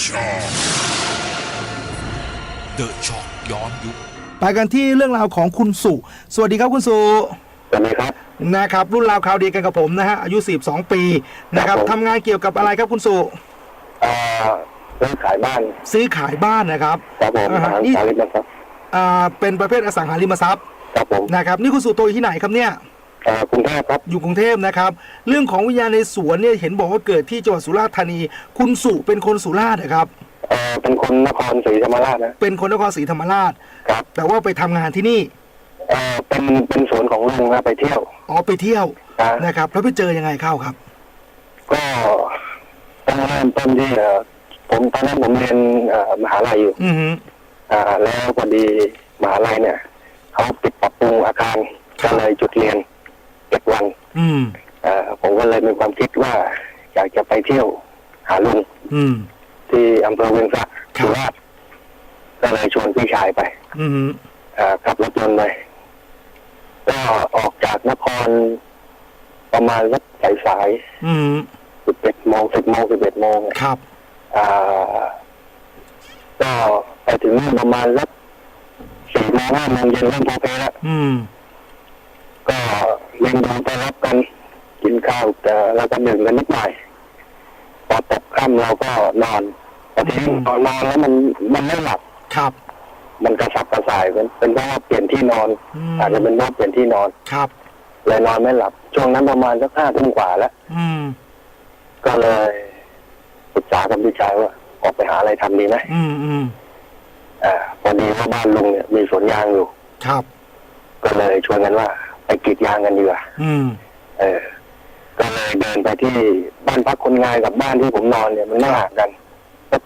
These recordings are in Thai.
ช็อคเดอะช็อคย้อนยุคไปกันที่เรื่องราวของคุณสุ สวัสดีครับคุณสุ สวัสดีครับ นะครับ รุ่นราวข่าวดีกันกับผมนะฮะ อายุ 42 ปีนะครับครับผม ทำงานเกี่ยวกับอะไรครับคุณสุ เอ่อเรื่องขายบ้านซื้อขายบ้านนะครับ ครับผมอ่าฮะ ทางนี่สาริมทรัพย์อ่าเป็นประเภทอสังหาริมทรัพย์ครับผมนะครับ นี่คุณสุตัวอยู่ที่ไหนครับเนี่ยเอ่อ กรุงเทพครับอยู่กรุงเทพนะครับ เรื่องของวิญญาณในสวนเนี่ยเห็นบอกว่าเกิดที่จังหวัดสุราษฎร์ธานี คุณสุเป็นคนสุราษฎร์นะครับเอ่อเป็นคนนครศรีธรรมราชนะเป็นคนนครศรีธรรมราช ครับแต่ว่าไปทำงานที่นี่เอ่อเป็นเป็นสวนของลุงนะไปเที่ยวอ๋อไปเที่ยวนะนะครับ แล้วไปเจอยังไงเข้าครับ ก็ต้องเริ่มต้นที่เอ่อผมตอนนั้นผมเรียนเอ่อมหาลัยอยู่ อือฮึอ่า แล้วพอดีมหาลัยเนี่ยเขาปิดปรับปรุงอาคารก็เลยจุดเรียน เจ็ดวันอืมเอ่อผมก็เลยมีความคิดว่า อยากจะไปเที่ยวหาลุงอืม ที่อำเภอเวียงสะครับ สุราษฎร์ก็เลยชวนพี่ชายไป อือฮึเอ่อขับรถยนต์ไปก็ออกจากนคร ประมาณสักสายสายอืมสิบเอ็ดโมงสิบโมงสิบเอ็ดโมงครับ อ่าก็ไปถึงนู่นประมาณสักสี่โมงห้าโมงเย็นเริ่มโพเพแล้ว อืมก็ เล่นดูไปรับกัน กินข้าวแต่เราก็ดื่มกันนิดหน่อยพอตกค่ำเราก็นอนแต่ทีนี้ตอนนอนแล้วมันมันไม่หลับครับ มันกระสับกระส่ายเป็นเป็นเพราะว่าเปลี่ยนที่นอนอืมอาจจะเป็นเพราะเปลี่ยนที่นอนครับเลยนอนไม่หลับ ช่วงนั้นประมาณสักห้าทุ่มกว่าแล้วอืมก็เลยปรึกษากับพี่ชายว่า ออกไปหาอะไรทำดีไหมอืมอืมอ่าพอดีว่าบ้านลุงเนี่ยมีสวนยางอยู่ ครับ ก็เลยชวนกันว่าไป กรีดยางกันดีกว่าอืม เออ ก็เลยเดินไปที่บ้านพักคนงานกับบ้านที่ผมนอนเนี่ยมันไม่ห่างกันสัก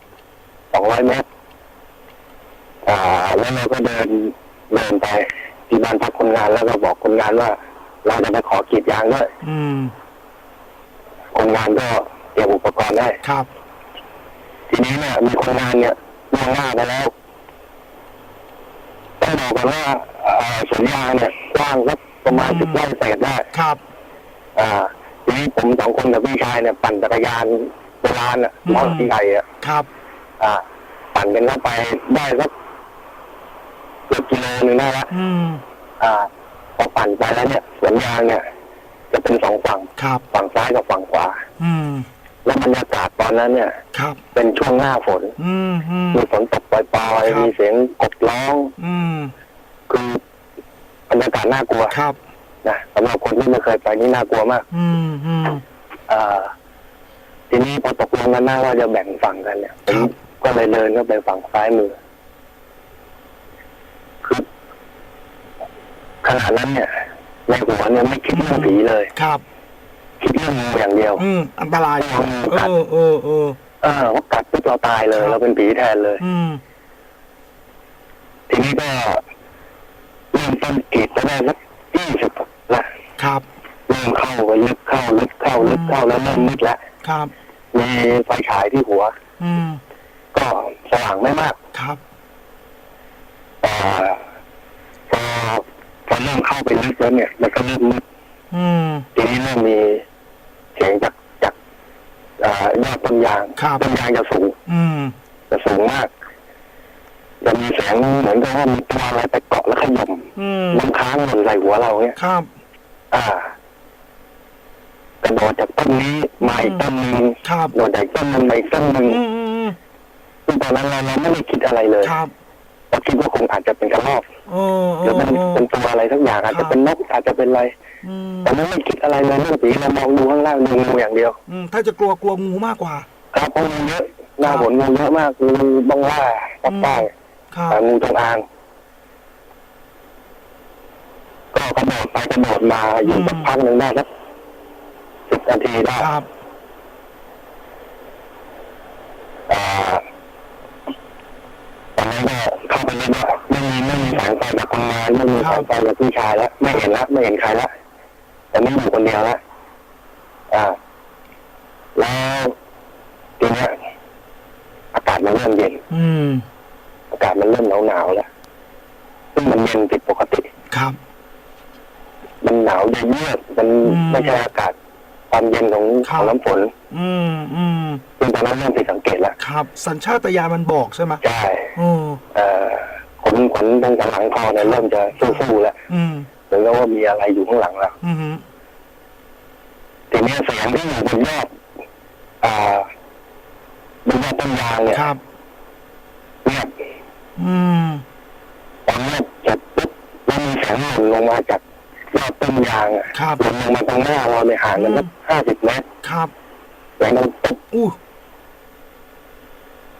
สองร้อยเมตร อ่า แล้วเราก็เดินเดินไปที่บ้านพักคนงานแล้วก็บอกคนงานว่า เราจะไปขอกรีดยางด้วยอืม คนงานก็เตรียมอุปกรณ์ได้ครับ ทีนี้เนี่ยมีคนงานเนี่ยล่วงหน้าไปแล้วต้องบอกกันว่าเอ่อสวนยางเนี่ยกว้างสัก ประมาณอืมสิบไร่เศษได้ครับ อ่าทีนี้ผมสองคนกับพี่ชายเนี่ยปั่นจักรยานโบราณอะมอเตอร์ไซค์อะครับ อ่า ปั่นกันเข้าไปได้สักเกือบกิโลหนึงได้ละอืมอ่า พอปั่นไปแล้วเนี่ยสวนยางเนี่ย จะเป็นสองฝั่งครับ ฝั่งซ้ายกับฝั่งขวา อืมแล้วบรรยากาศตอนนั้นเนี่ย ครับ เป็นช่วงหน้าฝน อืมอืม มีฝนตกปล่อยครับ ๆมีเสียงกบร้อง อืมคือ บรรยากาศน่ากลัวครับ นะสำหรับคนที่ไม่เคยไปนี่น่ากลัวมาก อืมอืมอ่าทีนี้พอตกลงกันนะว่าจะแบ่งฝั่งกันเนี่ยผมครับ ก็เลยเดินเข้าไปฝั่งซ้ายมือคือขณะนั้นเนี่ยในหัวเนี่ยไม่คิดเรื่องผีเลย ครับ คิดเรื่องงูอย่างเดียว อืม อันตรายอยู่เออเออเออ เออว่ากัดปุ๊บเราตายเลย ครับ เราเป็นผีแทนเลย อืม ทีนี้ก็เริ่มต้นกรีดไปได้สักยี่สิบละครับเริ่มเข้าไปลึกเข้าลึกเข้าลึกเข้าแล้วเริ่มมืดแล้วครับมีไฟฉายที่หัว อืมก็สว่างไม่มากครับแต่พอพอเริ่มเข้าไปลึกแล้วเนี่ย มันก็เริ่มมืดอืมทีนี้เริ่มมีเสียงจากจากอ่ายอดต้นยางครับต้นยางจะสูงอืมจะสูงมาก จะมีเสียงเหมือนกับว่ามีตัวอะไรไปเกาะแล้วขย่มอืมน้ำค้างหล่นใส่หัวเราเนี่ย ครับอ่ากระโดดจากต้นนี้มาอีกต้นหนึ่งครับโดดจากต้นหนึงมาอีกต้นหนึ่งอืมอืมอืมซึ่งตอนนั้นเราเราไม่ได้คิดอะไรเลยครับเราคิดว่าคงอาจจะเป็นกระรอกเออเอหรืออเป็นเออเป็นตัวอะไรสักอย่างอาจครัจะบ เป็นนกอาจจะเป็นอะไรอืมแต่ไม่คิดอะไรเลยเรื่องผีเรามองดูข้างล่างดูงูอย่างเดียว อืมถ้าจะกลัวกลัวงูมากกว่า ครับเพราะงูเยอะหน้าฝนงูเยอะมากงูบ้องล่าปักใต้ ครับแต่งูจงอาง ก็กระโดดไปกระโดดมาอยู่สักพักหนึ่งได้สักสิบนาทีได้ครับอ่าตอนนั้นก็เข้าไปเล่นว่าไม่มีไม่มีแสงไฟจากคนงานไม่มีแสงไฟจากพี่ชายแล้วไม่เห็นแล้วไม่เห็นใครแล้วแต่ไม่อยู่คนเดียวแล้วอ่า แล้วทีเนี้ยอากาศมันเริ่มเย็น อืมอากาศ มันเริ่มหนาวหนาวๆแล้วซึ่งมันเย็นผิดปกติ ครับ มันหนาวเยือกๆมันอืมไม่ใช่อากาศความเย็นของครัขบองน้ำฝน อืมอืมซึ่งตอนนั้นเริ่มผิดสังเกตแล้วครับ สัญชาตญาณมันบอกใช่ไหมใช่อืมเอ่อขนขนตรงสันหลังคอเนี่ยเริ่มจะสู้ๆแล้วอืมเหมือนกับว่ามีอะไรอยู่ข้างหลังแล้วอืมทีนี้เสียงที่อยู่บนยอดอ่าบนยอดต้นยางเนี่ยครับเงียบ อืมตอนเงียบเสร็จปุ๊บแล้วมีเสียงหล่นลงมาจากยอดต้นยางอะครับ หล่นลงมาตรงหน้าเราในยห่างกันสักห้าสิบเมตรครับแล้วมันปุ๊บอู้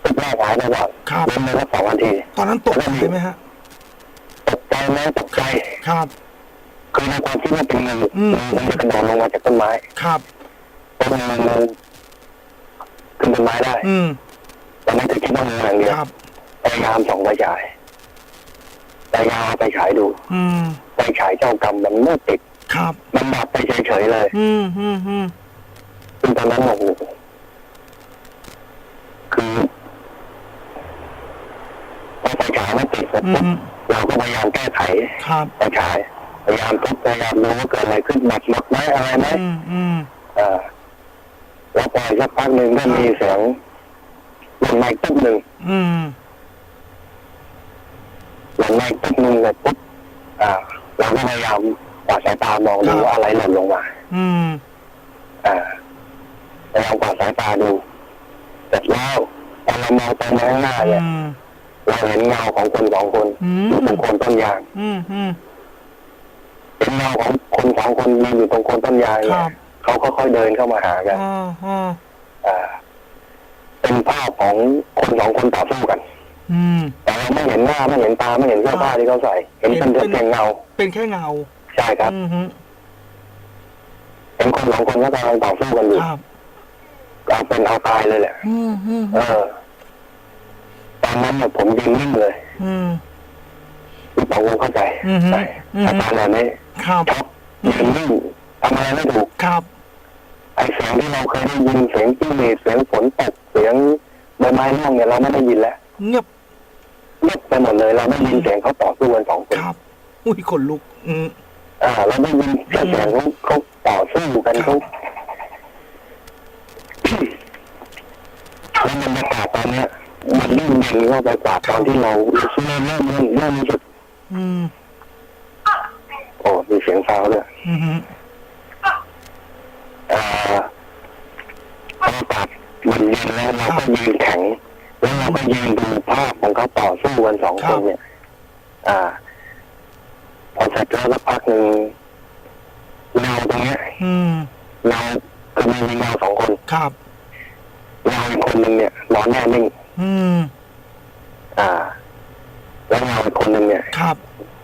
ปุ๊บหน้าหายไปก่อนครับเล่นไปสักสองนาที ตอนนั้นตกใจไหมฮะ ตกใจไหมตกใจครับ คือในความคิดว่าเป็นงูอืม มันจะกระโดดลงมาจากต้นไม้ครับ เพราะมันมันขึ้นต้นไม้ได้อืมแต่ไม่ได้คิดว่างูอย่างเดียวครับ พยายามส่องไฟฉายพยายามเอาไปฉายดู อืมไฟฉายเจ้ากรรมมันไม่ติดครับ มันดับไปเฉยๆเลยอืมอืมอืมซึ่งตอนนั้นโอ้โหคือพอไฟฉายไม่ติดเสร็จอืปุ๊บมเราก็พยายามแก้ไขครับไฟฉายพยายามทุบพยายามดูว่าเกิดอะไรขึ้นดับหมดไหมอะไรไหมอืมอืมเอ่าแล้วปล่อยสักพักหนึ่งก็มีเสียงหล่นมาอีกตุ๊บหนึ่งอืม หล่นมาอีกตุ๊บหนึ่งเลยปุ๊บอ่าเราก็พยายามกวาดสายตามองดูว่าอะไรหล่นลงมา อืม อ่าพยายามกวาดสายตาดูเสร็จแล้วพอเรามองไปข้างหน้าเนี่ยอืม เราเห็นเงาของคนสองคนอืม อยู่ตรงโคนต้นยางอืมอืม เห็นเงาของคนสองคนยืนอยู่ตรงโคนต้นยางคเนี่รัยบ เขาค่อยๆเดินเข้ามาหากัน อ่าอ่าอ่า เป็นภาพของคนสองคนต่อสู้กัน อืมแต่เรา ไม่เห็นหน้าไม่เห็นตาไม่เห็นเสื้อผ้าที่เขาใส่ เห็นเป็นเห็นเป็นเพียงเงา เป็นแค่เงา ใช่ครับอืมฮึเห็นคนสองคนก็กำลังต่อสู้กันอยู่ครับเอาเป็นเอาตายเลยแหละอืมอืมเออตอนนั้นเนี่ยผมยืนนิ่งเลย อืมพี่ป๋องคงเข้าใจอือฮึใช่อือฮึอาการแบบนี้ครับช็อกยืนนิ่งทำอะไรไม่ถูกครับไอ้เสียงที่เราเคยได้ยินเสียงจิ้งหรีดเสียงฝนตกเสียงใบไม้ร่วงเนี่ยเราไม่ได้ยินแล้วเงียบ เงียบไปหมดเลย เราไม่ได้ยินเสียงเขาต่อสู้กันสองคนครับ อุ้ยขนลุก อืมอ่าเราได้ยินแค่เสียงเขาเขาต่อสู้กันเขาแล้วบรรยากาศตอนเนี้ยมันเริ่มเย็นเข้าไปกว่าตอนที่เราเริ่มเริ่มเริ่มเริ่มรู้สึกอืมโอ้มีเสียงฟ้าวด้วยอืมฮึเอ่อพอตัดมันเย็นแล้วเราก็ยืนแข็ง แล้วเราก็ยืนดูภาพของเขาต่อสู้กันสองคนเนี่ย อ่า พอเสร็จแล้วสักพักหนึ่งเงาตรงเนี้ยอืมเงาคือมันมีเงาสองคนครับเงาอีกคนหนึ่งเนี่ยนอนแน่นิ่งอืม อ่า แล้วเงาอีกคนหนึ่งเนี่ย ครับ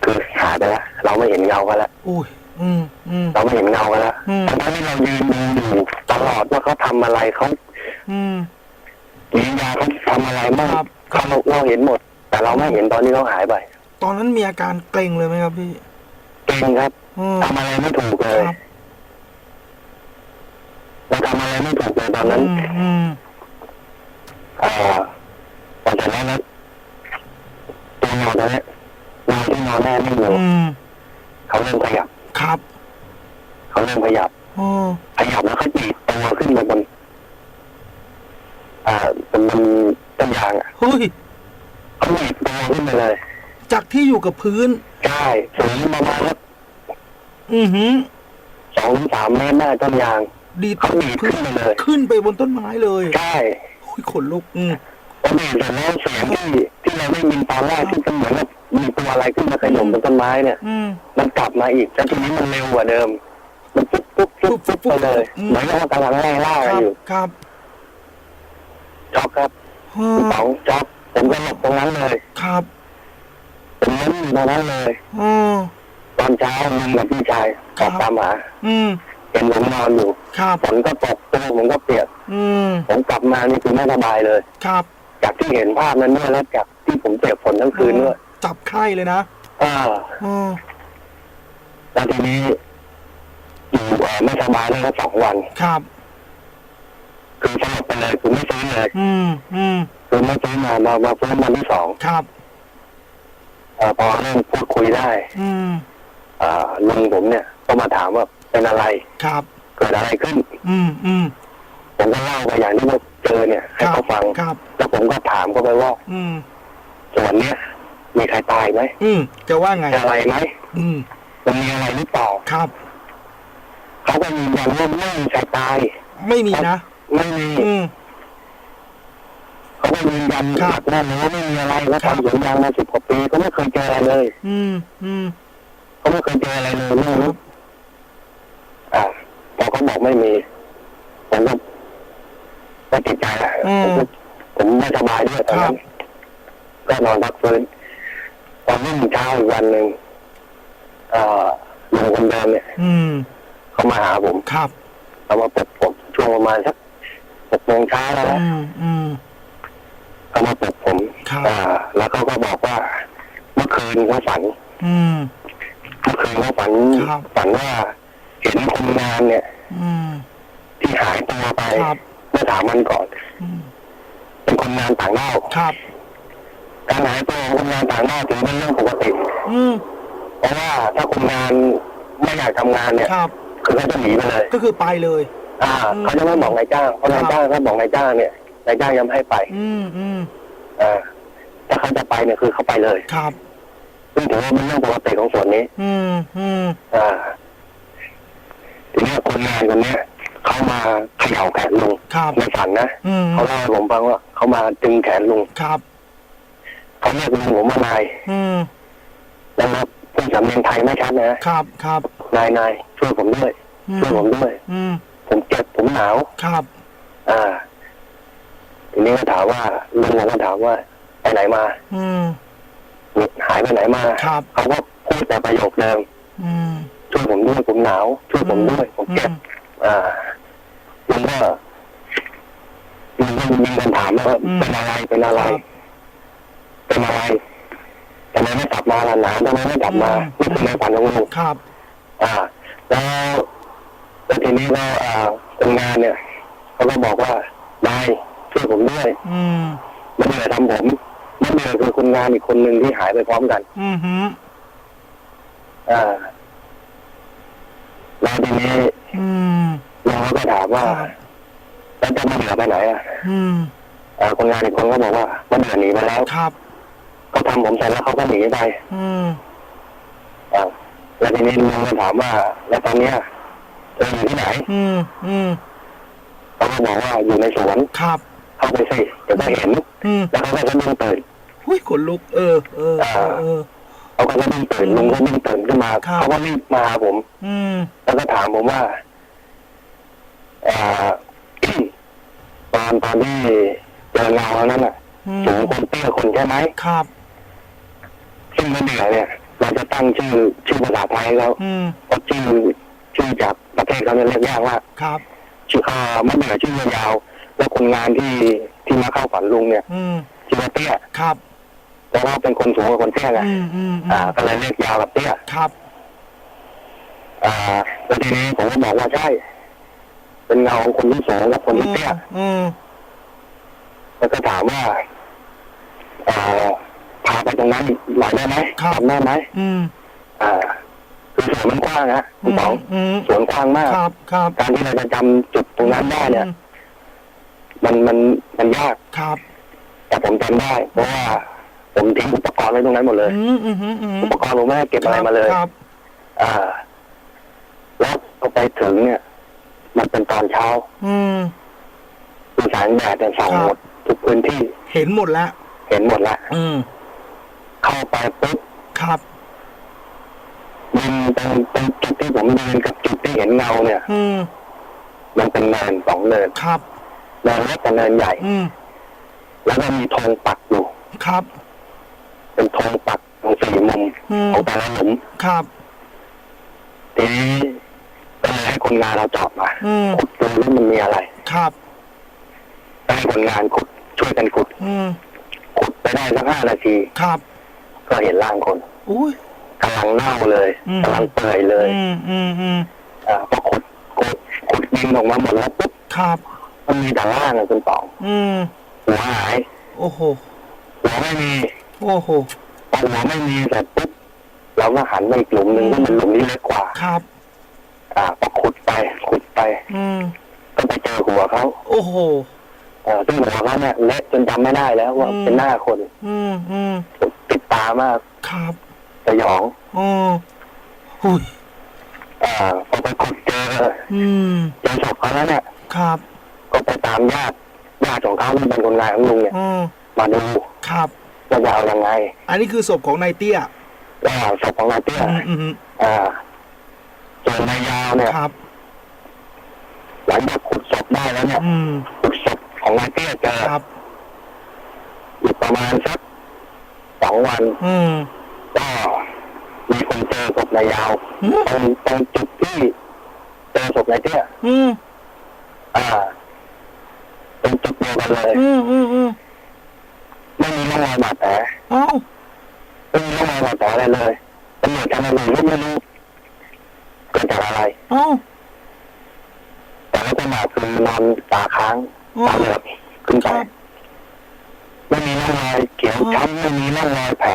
คือหายไปแล้วเราไม่เห็นเงากันแล้วอุ้ยอืมอืม เราไม่เห็นเงากันแล้วอืมทั้งที่เรายืนดูอยู่ตลอดว่าเขาทำอะไรเขาอืมกิริยาเขา ทำอะไรบ้างครับ เขาเราเห็นหมด แต่เราไม่เห็นตอนที่เขาหายไปตอนนั้นมีอาการเกร็งเลยไหมครับพี่เก่งครับอืมทำอะไรไม่ถูกเลยครับเราทำอะไรไม่ถูกเลยตอนนั้นอืมอืมอ่าพอเสร็จแล้วนะตัวเงาตัวเนี้ยเงาที่นอนแน่นิ่งอยู่อืมเขาเริ่มขยับ ครับเขาเริ่มขยับอ๋อขยับแล้วเขาจีบตัวขึ้นมาบนอ่าบนบน ต้นยางอะเฮ้ยเขาจีบตัวขึ้นมาเลยจากที่อยู่กับพื้น ใช่สูงประมาณสักอือหือสองถึงสามเมตรได้ต้นยาง ดีดเขาดีดพื้ขึ้นนมาเลย ขึ้นไปบนต้นไม้เลยใช่โอ้ยขนลุกอืมพอดีดเสร็จแล้วเสียงที่ที่เราได้ยินตอนแรกที่เป็นเหมือนกับมีตัวอะไรขึ้นมาขย่มบนต้นไม้เนี่ย อืม มันกลับมาอีกแต่ทีนี้มันเร็วกว่าเดิม มันปุ๊บปุ๊บปุ๊บปุ๊บไปเลยอืม เหมือนกับว่ากำลังไล่ล่าคกันรับอยู่ครับช็อกครับ อ๋อพี่ป๋องช็อกผมก็หลบตรงนั้นเลยครับผมนั่งอยู่ตรงนั้นเลยอ๋อตอนเช้าลุงกับพี่ชายครัอบอกตามหาอืมเห็นผมนอนอยู่ครับฝนก็ตกตัวผมก็เปียกอืมผมกลับมานี่คือไม่สบายเลย ครับ จากที่เห็นภาพนั้นด้วยแล้วจากที่ผมเปียกฝนทั้งคืนด้วยจับไข้เลยนะอ่าอ๋อแล้วทีนี้อยู่เอ่อไม่สบายเลยก็สองวันครับ คือสลบไปเลยคือไม่ฟื้นเลยอืมอืมคือไม่ฟื้นมามามาฟื้นวันที่สองครับเอ่อพอเริ่มพูดคุยได้ อืมอ่าลุงผมเนี่ย ก็มาถามว่าเป็นอะไร ครับ เกิดอะไรขึ้น อืมอืมผมก็เล่าไปอย่างที่ว่าเจอเนี่ย ให้เขาฟัง ครับ แล้วผมก็ถามเขาไปว่าอืมส่วนเนี้ยมีใครตายไหมอืมจะว่าไงมีอะไรไหมอืมมันมีอะไรหรือเปล่าครับ เขาก็ยืนยันว่าไม่มีใครตาย ไม่มีนะ ไม่มีอืม เขาก็ยืนยันครับหนักแน่นเลยว่าไม่มีอะไรเขาครับทำสวนยางมาสิบกว่าปีก็ไม่เคยเจออะไรเลยอืมอืมเขาไม่เคยเจออะไรเลยเรื่องนี้อ่าพอเขาบอกไม่มีผมก็ก็ติดใจแหละอืมผมก็ผมไม่สบายด้วยตอนนั้นก็นอนพักฟื้นตอนรุ่งเช้าอีกวันหนึ่งเอ่อลุงคนเดิมเนี่ย อืม เขามาหาผม ครับเขามาปลุกผมช่วงประมาณสัก หกโมงเช้าแล้วนะอืมอืมเขามาปลุกผมครับ อ่า แล้วเขาก็บอกว่า เมื่อคืนเขาฝันอืม เมื่อคืนเขาฝันครับ ฝันว่าเห็นคนงานเนี่ย อืม ที่หายตัวไปครับ เมื่อสามวันก่อน อืมเป็นคนงานต่างด้าวครับ การหายตัวของคนงานต่างด้าวถือเป็นเรื่องปกติ อืม เพราะว่าถ้าคนงานไม่อยากทำงานเนี่ย ครับ คือเขาจะหนีไปเลย ก็คือไปเลย อ่าอืมเขาจะไม่บอกนายจ้างเพราะนายจ้างถ้าบอกนายจ้างเนี่ยนายจ้างยังไม่ให้ไปอืมอืมอ่าถ้าเขาจะไปเนี่ยคือเขาไปเลยครับ ซึ่งถือว่าเป็นเรื่องปกติของส่วนนี้ อืมอืมอ่าทีนี้คนงานคนเนี้ยเขามาเขย่าแขนลุงครับในฝันนะอืมเขาเล่าให้ผมฟังว่าเขามาดึงแขนลุงครับ เขาเรียกลุงผมว่านายอืมแล้วมาพูดสำเนียงไทยไม่ชัดนะครับครับนายนายช่วยผมด้วย อืช่วยผมด้วย อืม ผมเจ็บผมหนาว ครับ อ่า ทีนี้ก็ถามว่าลุงผมก็ถามว่าไปไหนมาอืม หายไปไหนมาครับ เขาก็พูดแต่ประโยคเดิมอืมช่วยผมด้วยผมหนาวช่วยผมด้วยผมเจ็บ อ่าลุงก็ลุงก็มีคำถามว่าเป็นอะไรเป็นอะไรเป็นอะไรทำไมไม่กลับมาล่ะหนาวทำไมไม่กลับมานี่คือในฝันของลุง ครับ อ่า แล้ว แล้วทีนี้ก็อ่าคนงานเนี่ยเขาก็บอกว่านายช่วยผมด้วยอืมมันเหนื่อยทำผมมันเหนื่อยคือคนงานอีกคนหนึ่งที่หายไปพร้อมกัน อืมฮึอ่าแล้วทีนี้อืมเราก็ถามว่าครับแล้วจะมาเหลือไปไหนอะอืมอ่าคนงานอีกคนก็บอกว่ามันเหลือหนีไปแล้วครับ เขาทำผมเสร็จแล้วเขาก็หนีไปอืมอ่าแล้วทีนี้ลุงก็ถามว่า แล้วตอนเนี้ย เธออยู่ที่ไหนอืมอืมเขาก็บอกว่าอยู่ในสวนครับ เข้าไปสิเดี๋ยวก็เห็น อืมแล้วเขาก็สะดุ้งตื่นหุ้ยขนลุก เออ เออเออเออ เขาก็สะดุ้งตื่นลุงก็สะดุ้งตื่นขึ้นมาครับ เขาก็รีบมาหาผม อืม แล้วก็ถามผมว่าอ่าตอนตอนที่เจอเงานั้นน่ะอืม สูงคนเตี้ยคนใช่ไหมครับ ซึ่งมะเดื่อเนี่ย เราจะตั้งชื่อชื่อภาษาไทยแล้วอืมเพราะชื่อชื่อจาก ประเทศเขาเนี่ยเรียกยากมากครับชื่ออ่ามะเดื่อชื่อยาวๆแล้วคนงานที่ที่มาเข้าฝันลุงเนี่ยอืมชื่อว่าเตี้ยครับเพราะว่าเป็นคนสูงกว่าคนเตี้ยไงอืมอืมอ่าก็เลยเรียกยาวกับเตี้ยครับอ่าแล้วทีนี้ผมก็บอกว่าใช่ เป็นเงาของคนที่สูงกับคนที่เตี้ย อืมแล้วก็ถามว่าอ่าพาไปตรงนั้นหน่อยได้ไหมทำได้ไหมอืม อ่า คือสวนมันกว้างนะคุณสองอืมสวนกว้างมาก ครับครับการที่เราจะจำจุดตรงนั้นได้เนี่ยอืมมันมันมันยาก ครับแต่ผมจำได้ เพราะว่า ผมทิ้งอุปกรณ์ไว้ตรงนั้นหมดเลย อืมอืมอืมอืมอุปกรณ์ผมไม่ได้เก็บอะไรมาเลย ครับ อ่า แล้วพอไปถึงเนี่ย มันเป็นตอนเช้าอืม คือแสงแดดเนี่ยส่องครับ หมดทุกพื้นที่เห็นหมดแล้ว เห็นหมดแล้วอืมเข้าไปปุ๊บครับยื นตรงตรงจุดที่ผมยืนกับจุดที่เห็นเงาเนี่ย อืม มันเป็นเนินสองเนินครับ เนินเล็กกับเนินใหญ่ อืม แล้วก็มีธงปักอยู่ ครับ เป็นธงปักตรงสี่มุมอืม ของแต่ละหลุมครับ ทีนี้ก็เลยให้คนงานเราเจอบมาอืม ขุดดูว่ามันมีอะไรครับ ก็ให้คนงานขุดช่วยกันขุด อืม ขุดไปได้สักห้านาที ครับ ก็เห็นร่างคน อุ้ย กำลังเน่าเลยอืม กำลังเปื่อยเลยอืมอืมอืมอ่าพอขุดขุดขุดดินออกมาหมดแล้วปุ๊บครับ มันมีแต่ร่างอะคุณต๋องอืม หัวหายโอ้โห หัวไม่มีโอ้โห พอหัวไม่มีเสร็จปุ๊บเราก็หันไปอีกหลุมหนึ่งอืม ก็เป็นหลุมที่เล็กกว่า ครับ อ่าพอขุดไปขุดไป อืม ก็ไปเจอหัวเขาโอ้โห เออซึ่งหัวเขาเนี่ยเละจนจำไม่ได้แล้วว่าอืม เป็นหน้าคนอืมอืมติดตามาก ครับ สยองอ๋อหุยอ่าพอไปขุดเจออืมเจอศพเขาแล้วเนี่ยครับ ก็ไปตามญาติญาติของเขาที่เป็นคนงานของลุงเนี่ยอืมมาดูครับ ว่าจะเอายังไงอันนี้คือศพของนายเตี้ยว่าศพของนายเตี้ยอืมอืมอืมอ่าส่วนนายยาวเนี่ยครับ หลังจากขุดศพได้แล้วเนี่ยอืมขุดศพของนายเตี้ยเจอครับอีกประมาณสักสองวัน อืม ก็มีคนเจอศพนายยาวอืม ตรงตรงจุดที่เจอศพนายเตี้ยอืมอ่าตรงจุดเดียวกันเลย อืมอืมอืมไม่มีร่องรอยบาดแผลเอ้าไม่มีร่องรอยบาดแผลอะไรเลยตำรวจทำอะไรก็ไม่รู้เกิดจากอะไร เอ้าแต่ลักษณะคือนอนตาค้างอ๋อตาเหลือกขึ้นคไปรับไม่มีร่องรอยเขียวช้ำไม่มีร่องรอยแผล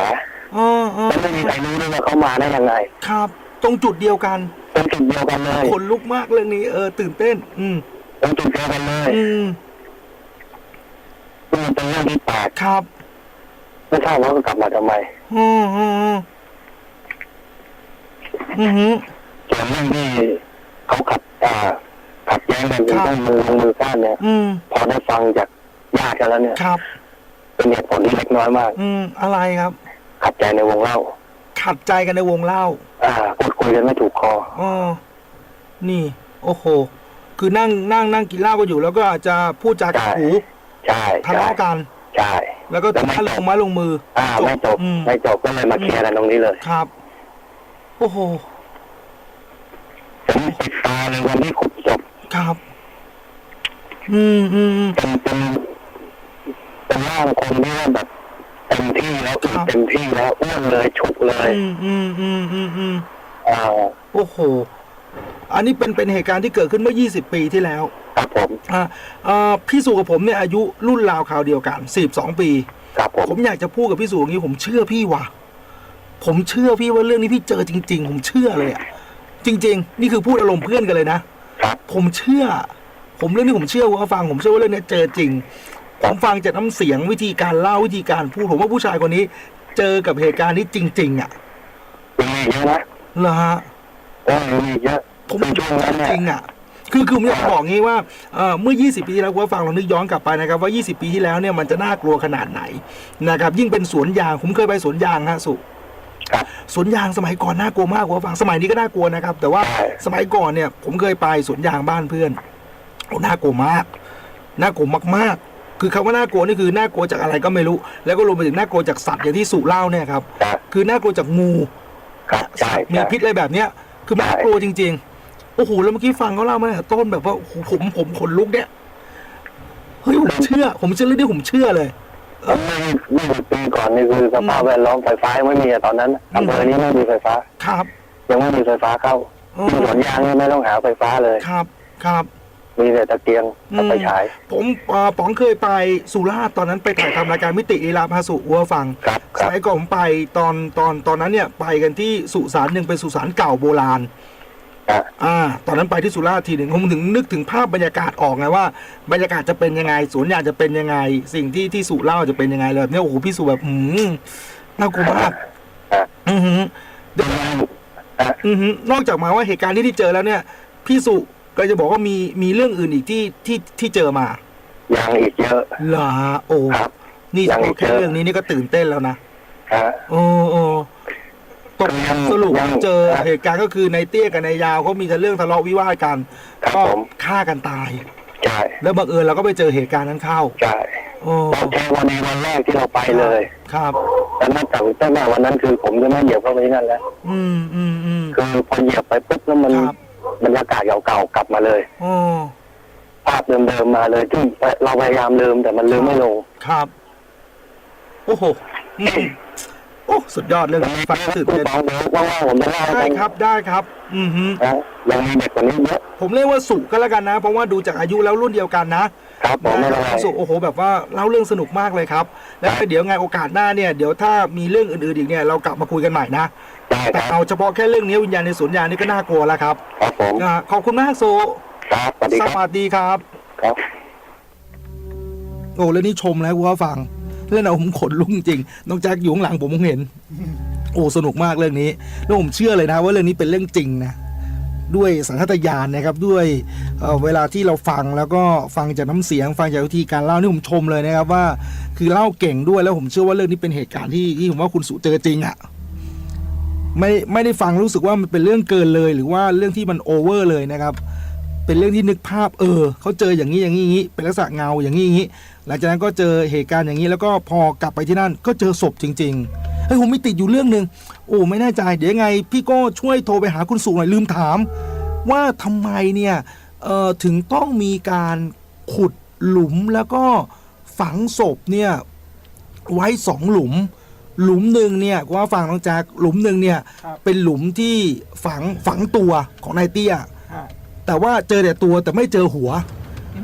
อ๋ออ๋อและไม่มีใครรู้ด้วยว่าเขามาได้ยังไงครับ ตรงจุดเดียวกันเป็นจุดเดียวกันเลยขนลุกมากเรื่องนี้เออตื่นเต้น อืมเป็นจุดเดียวกันเลยอืมซึ่งมันเป็นเรื่องที่แปลกครับไม่ทราบว่าเขากลับมาทำไมอืมอืมอืมอืมอืมส่วนเรื่องที่เขาขัดอ่าขัดแย้งกันจนครับต้องมือลงมือก้านเนี่ยอืมพอได้ฟังจากญาติกันแล้วเนี่ยครับ เป็นเหตุผลที่เล็กน้อยมาก อืมอะไรครับ ขัดใจในวงเล่า ขัดใจกันในวงเล่า อ่าพูดคุยกันไม่ถูกคออ๋อนี่ โอ้โห คือนั่งนั่งนั่งกินเหล้ากันอยู่ แล้วก็อาจจะพูดจากับหูใช่ทะใช่เลาะกัน ใช่ แล้วก็แล้วไม่ถ้าลจบงไม้ลงมือ อ่า ไม่จบอืมไม่จบก็เลยมาเคลียร์กันตรงนี้เลย ครับ โอ้โหผมติดตาเลยวันที่ขุดศพครับอืมอืมอืมเป็นเป็นเป็นร่างคนที่ว่าแบบเต็มที่แล้วครับเต็มที่แล้วอ้วนเลยฉุกเลยอืมอืมอืมอืมอืมอ่าโอ้โห อันนี้เป็นเป็นเหตุการณ์ที่เกิดขึ้นเมื่อ 20 ปีที่แล้วครับผมอ่าอ่าพี่สุกับผมเนี่ยอายุรุ่นราวคราวเดียวกัน42 ปี ครับผมผมอยากจะพูดกับพี่สุอย่างนี้ผมเชื่อพี่ว่ะผมเชื่อพี่ว่าเรื่องนี้พี่เจอจริง ๆ ผมเชื่อเลยอะจริง ๆ นี่คือพูดอารมณ์เพื่อนกันเลยนะครับผมเชื่อ ผมเรื่องนี้ผมเชื่อว่าฟัง ผมเชื่อว่าเรื่องนี้เจอจริง ผมฟังจากน้ำเสียงวิธีการเล่าวิธีการพูดผมว่าผู้ชายคนนี้ เจอกับเหตุการณ์นี้จริง ๆ อะยังมีเยอะนะเหรอฮะก็ยังมีเยอะผมในช่วงนั้นเนี่ยจริงๆอะคือคือผมอยากบอกงี้ว่าเอ่อเมื่อ 20 ปีที่แล้วคุณผู้ฟังลองนึกย้อนกลับไปนะครับว่า 20 ปีที่แล้วเนี่ยมันจะน่ากลัวขนาดไหนนะครับยิ่งเป็นสวนยางผมเคยไปสวนยางฮะสุครับสวนยางสมัยก่อนน่ากลัวมากคุณผู้ฟังสมัยนี้ก็น่ากลัวนะครับ แต่ว่าใช่สมัยก่อนเนี่ย ผมเคยไปสวนยางบ้านเพื่อนโอ้น่ากลัวมากน่ากลัวมากๆ คือคำว่าน่ากลัวนี่คือน่ากลัวจากอะไรก็ไม่รู้ แล้วก็รวมไปถึงน่ากลัวจากสัตว์อย่างที่สุเล่าเนี่ยครับ ครับคือน่ากลัวจากงูครับใช่มีใช่ พิษอะไรแบบเนี้ย คือมันใช่ น่ากลัวจริง ๆ โอ้โหแล้วเมื่อกี้ฟังเขาเล่ามาตั้งแต่ต้นแบบว่าโอ้โหผมผมขนลุกเนี่ยเฮ้ยผมเชื่อ ผมเชื่อเรื่องนี้ผมเชื่อเลย แล้วเมื่อยี่สิบปีก่อนนี่คือสภาพแวดล้อมไฟฟ้ายังไม่มีอะตอนนั้นอำเภอนี้ไม่มีไฟฟ้า ครับ ยังไม่มีไฟฟ้าเข้าอ๋อ ที่สวนยางนี่ไม่ต้องหาไฟฟ้าเลย ครับครับ มีแต่ตะเกียงกับไฟฉาย ผมเอ่อป๋องเคยไปสุราษฎร์ตอนนั้นไปถ่ายทำรายการมิติลีลาพาสุวัวฟังครับคสรับมัยก่อนผมไปตอนตอนตอนนั้นเนี่ยไปกันที่สุสานหนึ่งเป็นสุสานเก่าโบราณ อะ อ่า ตอนนั้นไปที่สุราษฎร์ทีหนึ่งผมถึงนึกถึงภาพบรรยากาศออกไงว่าบรรยากาศจะเป็นยังไงสวนยางจะเป็นยังไง สิ่งที่ที่สุเล่าจะเป็นยังไงเลยแบบเนี้ยโอ้โหพี่สุแบบอืมน่ากลัวมากอะ อือหือเดี๋ยวอะอือหือนอกจากมาว่าเหตุการณ์ที่ที่เจอแล้วเนี่ย พี่สุ ก็จะบอกว่ามีมีเรื่องอื่นอีกที่ที่ที่เจอมายังอีกเยอะเหรอฮะโอ้ครับ นี่ยังเฉอีพาะกแค่เยอะเรื่องนี้นี่ก็ตื่นเต้นแล้วนะฮะโอ้โอ้ตกยังสรุปยังเจอครับเหตุการณ์ก็คือในเตี้ยกับในยาวเขามีแต่เรื่องทะเลาะวิวาทกันครับก็ผมฆ่ากันตายใช่แล้วบังเอิญเราก็ไปเจอเหตุการณ์นั้นเข้าใช่โอ้เราแค่วันนี้วันแรกที่เราไปเลย ครับแล้วนับจากตั้งแต่วันนั้นคือผมจะไม่เหยียบเข้าไปที่นั่นแล้ว อืมอืมอืมคือพอเหยียบไปปุ๊บแล้วมันครั บบรรยากาศเก่าๆกลับมาเลยโอ้ภาพเดิมๆมาเลยซึ่งเราพยายามลืมแต่มันลืมไม่ลง ครับ โอ้โหอืมโอ้ สุดยอดเรื่องนี้ฟังแล้วตื่นคุณเต้นปองเดี๋ยวว่างๆผมจะเล่าให้ได้ฟังครับได้ครับ อือฮึนะยังมีเด็กกว่านี้เยอะผมเรียกว่าสุก็แล้วกันนะ เพราะว่าดูจากอายุแล้วรุ่นเดียวกันนะ ครับผมไม่นะเป็นคไรรับสุโอ้โห แบบว่าเล่าเรื่องสนุกมากเลยครับ แล้วเดี๋ยวไงโอกาสหน้าเนี่ย เดี๋ยวถ้ามีเรื่องอื่นๆอีกเนี่ยเรากลับมาคุยกันใหม่นะ ได้คแต่รับเอาเฉพาะแค่เรื่องนี้วิญญาณในสวนยางนี่ก็น่ากลัวแล้วครับครับผมอ่าขอบคุณมากโซครับสวัสดีสครับวัสดีครับ ครับ โอ้แล้วนี่ชมแล้วกูว่าฟังเรื่องเอาผมขนลุกจริงน้องแจ็คอยู่ข้างหลังผมผมเห็น โอ้สนุกมากเรื่องนี้แล้วผมเชื่อเลยนะว่าเรื่องนี้เป็นเรื่องจริงนะด้วยสัญชาตญาณนะครับด้วยเอ่อเวลาที่เราฟังแล้วก็ฟังจากน้ำเสียง ฟังจากวิธีการเล่านี่ผมชมเลยนะครับว่า คือเล่าเก่งด้วยแล้วผมเชื่อว่าเรื่องนี้เป็นเหตุการณ์ที่ที่ผมว่าคุณสุเจอจริงอะ่ะ ไม่ไม่ได้ฟังรู้สึกว่ามันเป็นเรื่องเกินเลย หรือว่าเรื่องที่มันโอเวอร์เลยนะครับ เป็นเรื่องที่นึกภาพเออเขาเจออย่างนี้อย่างนี้อย่างนี้เป็นลักษณะเงาอย่างนี้อย่างนี้หลังจากนั้นก็เจอเหตุการณ์อย่างนี้ แล้วก็พอกลับไปที่นั่นก็เจอศพจริงๆเฮ้ยผมมีติดอยู่เรื่องหนึ่งโอ้ไม่แน่ใจเดี๋ยวยังไง พี่โก้ช่วยโทรไปหาคุณสุหน่อยลืมถาม ว่าทำไมเนี่ยเอ่อถึงต้องมีการขุดหลุมแล้วก็ฝังศพเนี่ยไว้สองหลุม หลุมหนึ่งเนี่ยว่าฟังน้องแจ็คหลุมหนึ่งเนี่ย ครับ เป็นหลุมที่ฝังฝังตัวของนายเตี้ย ฮะแต่ว่าเจอแต่ตัวแต่ไม่เจอหัว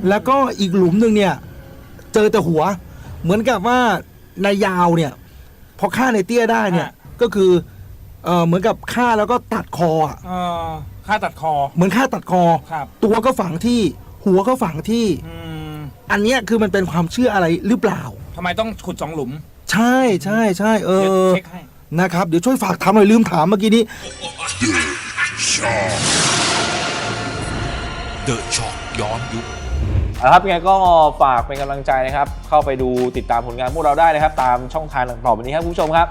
แล้วก็อีกหลุมหนึ่งเนี่ย เจอแต่หัว เหมือนกับว่านายยาวเนี่ย พอฆ่าในเตี้ยได้เนี่ยก็คือเออเหมือนกับฆ่าแล้วก็ตัดคออะเอ่อค่าตัดคอ เหมือนฆ่าตัดคอ ครับ ตัวก็ฝังที่หัวก็ฝังที่ อืมอันเนี้ยคือมันเป็นความเชื่ออะไรหรือเปล่า ทำไมต้องขุดสองหลุม ใช่ใช่ใช่เอเดี๋ยวอเช็คให้นะครับ เดี๋ยวช่วยฝากถามหน่อยลืมถามเมื่อกี้นี้ เดอะช็อกย้อนยุคเอาละครับยังไงก็ฝากเป็นกำลังใจนะครับ เข้าไปดูติดตามผลงานพวกเราได้นะครับ ตามช่องทางต่างๆแบบนี้ครับคุณผู้ชมครับ